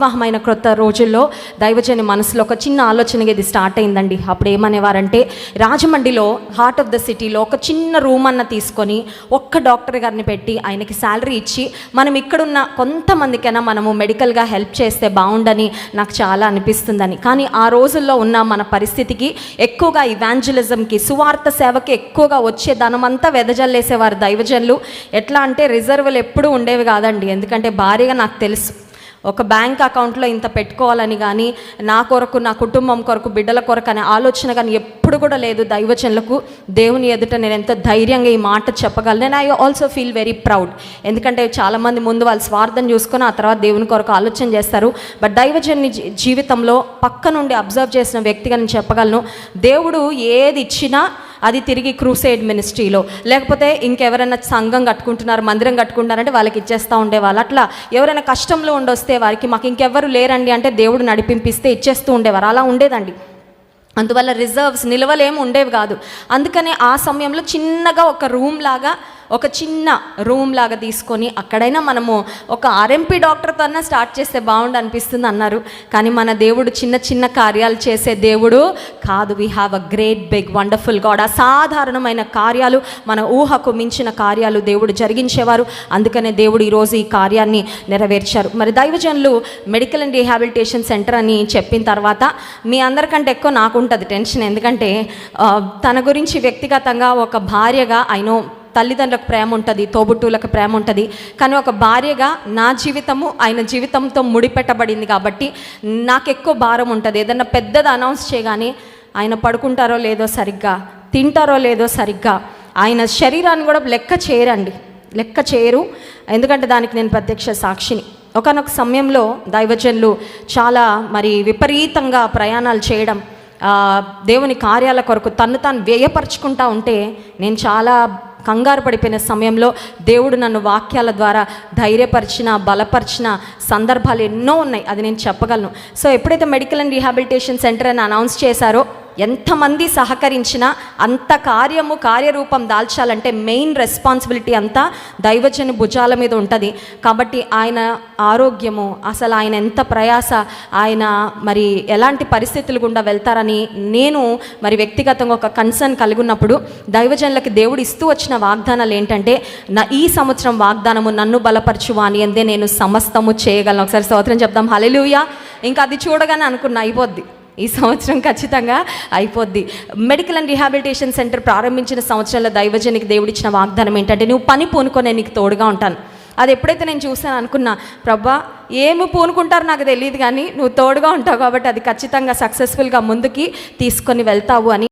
వివాహమైన క్రొత్త రోజుల్లో దైవజని మనసులో ఒక చిన్న ఆలోచనగా ఇది స్టార్ట్ అయిందండి. అప్పుడు ఏమనేవారంటే రాజమండ్రిలో హార్ట్ ఆఫ్ ద సిటీలో ఒక చిన్న రూమ్ అన్న తీసుకొని ఒక్క డాక్టర్ గారిని పెట్టి ఆయనకి శాలరీ ఇచ్చి మనం ఇక్కడున్న కొంతమందికైనా మనము మెడికల్గా హెల్ప్ చేస్తే బాగుండని నాకు చాలా అనిపిస్తుందని. కానీ ఆ రోజుల్లో ఉన్న మన పరిస్థితికి ఎక్కువగా ఇవాంజలిజంకి సువార్త సేవకి ఎక్కువగా వచ్చే ధనమంతా వెదజల్లేసేవారు దైవజనులు. ఎట్లా అంటే రిజర్వులు ఎప్పుడూ ఉండేవి కాదండి. ఎందుకంటే భారీగా నాకు తెలుసు. ఒక బ్యాంక్ అకౌంట్లో ఇంత పెట్టుకోవాలని కానీ నా కొరకు నా కుటుంబం కొరకు బిడ్డల కొరకు అనే ఆలోచన కానీ ఎప్పుడు కూడా లేదు దైవజనులకు. దేవుని ఎదుట నేను ఎంత ధైర్యంగా ఈ మాట చెప్పగలను. నేను I also feel very proud ఎందుకంటే చాలామంది ముందు వాళ్ళ స్వార్థం చూసుకొని ఆ తర్వాత దేవుని కొరకు ఆలోచన చేస్తారు. బట్ దైవజన్ని జీవితంలో పక్క నుండి అబ్జర్వ్ చేసిన వ్యక్తిగా నేను చెప్పగలను. దేవుడు ఏది ఇచ్చినా అది తిరిగి క్రూసైడ్ మినిస్ట్రీలో లేకపోతే ఇంకెవరైనా సంఘం కట్టుకుంటున్నారు మందిరం కట్టుకుంటున్నారంటే వాళ్ళకి ఇచ్చేస్తూ ఉండేవాళ్ళు. అట్లా ఎవరైనా కష్టంలో ఉండొస్తే వారికి మాకు ఇంకెవ్వరు లేరండి అంటే దేవుడు నడిపింపిస్తే ఇచ్చేస్తూ ఉండేవారు. అలా ఉండేదండి. అందువల్ల రిజర్వ్స్ నిల్వలేమి ఉండేవి కాదు. అందుకనే ఆ సమయంలో చిన్నగా ఒక రూమ్ లాగా ఒక చిన్న రూమ్ లాగా తీసుకొని అక్కడైనా మనము ఒక ఆర్ఎంపీ డాక్టర్తో అన్నా స్టార్ట్ చేస్తే బాగుండు అనిపిస్తుంది అన్నారు. కానీ మన దేవుడు చిన్న చిన్న కార్యాలు చేసే దేవుడు కాదు. We have a great big wonderful God అసాధారణమైన కార్యాలు మన ఊహకు మించిన కార్యాలు దేవుడు జరిగించేవారు. అందుకనే దేవుడు ఈరోజు ఈ కార్యాన్ని నెరవేర్చారు. మరి దైవజనులు మెడికల్ అండ్ రీహాబిలిటేషన్ సెంటర్ అని చెప్పిన తర్వాత మీ అందరికంటే ఎక్కువ నాకు ఉంటుంది టెన్షన్. ఎందుకంటే తన గురించి వ్యక్తిగతంగా ఒక భార్యగా ఐనో తల్లిదండ్రులకు ప్రేమ ఉంటుంది తోబుట్టువులకు ప్రేమ ఉంటుంది. కానీ ఒక భార్యగా నా జీవితము ఆయన జీవితంతో ముడిపెట్టబడింది కాబట్టి నాకు ఎక్కువ భారం ఉంటుంది. ఏదన్నా పెద్దది అనౌన్స్ చేయగానే ఆయన పడుకుంటారో లేదో సరిగ్గా తింటారో లేదో సరిగ్గా ఆయన శరీరాన్ని కూడా లెక్క చేయరండి. లెక్క చేయరు. ఎందుకంటే దానికి నేను ప్రత్యక్ష సాక్షిని. ఒకనొక సమయంలో దైవజనులు చాలా మరి విపరీతంగా ప్రయాణాలు చేయడం దేవుని కార్యాల కొరకు తను తాను వ్యయపరుచుకుంటా ఉంటే నేను చాలా కంగారు పడిపోయిన సమయంలో దేవుడు నన్ను వాక్యాల ద్వారా ధైర్యపరిచిన బలపరిచిన సందర్భాలు ఎన్నో ఉన్నాయి. అది నేను చెప్పగలను. సో ఎప్పుడైతే మెడికల్ అండ్ రీహాబిలిటేషన్ సెంటర్ అని అనౌన్స్ చేశారో ఎంతమంది సహకరించినా అంత కార్యము కార్యరూపం దాల్చాలంటే మెయిన్ రెస్పాన్సిబిలిటీ అంతా దైవజని భుజాల మీద ఉంటుంది. కాబట్టి ఆయన ఆరోగ్యము అసలు ఆయన ఎంత ప్రయాస ఆయన మరి ఎలాంటి పరిస్థితులు గుండా వెళ్తారని నేను మరి వ్యక్తిగతంగా ఒక కన్సర్న్ కలిగి ఉన్నప్పుడు దైవజనులకి దేవుడు ఇస్తూ వచ్చిన వాగ్దానాలు ఏంటంటే నా ఈ సంవత్సరం వాగ్దానము నన్ను బలపరచువా అని అందే నేను సమస్తము చేయగలను. ఒకసారి స్తోత్రం చెప్దాం. హలెలుయా ఇంకా అది చూడగానే అనుకున్నా అయిపోద్ది. ఈ సంవత్సరం ఖచ్చితంగా అయిపోద్ది. మెడికల్ అండ్ రిహాబిలిటేషన్ సెంటర్ ప్రారంభించిన సంవత్సరంలో దైవజనికి దేవుడిచ్చిన వాగ్దానం ఏంటంటే నువ్వు పని పూనుకొని నీకు తోడుగా ఉంటాను. అది ఎప్పుడైతే నేను చూసాను అనుకున్నా ప్రభా ఏమి పూనుకుంటారో నాకు తెలియదు కానీ నువ్వు తోడుగా ఉంటావు కాబట్టి అది ఖచ్చితంగా సక్సెస్ఫుల్గా ముందుకి తీసుకొని వెళ్తావు అని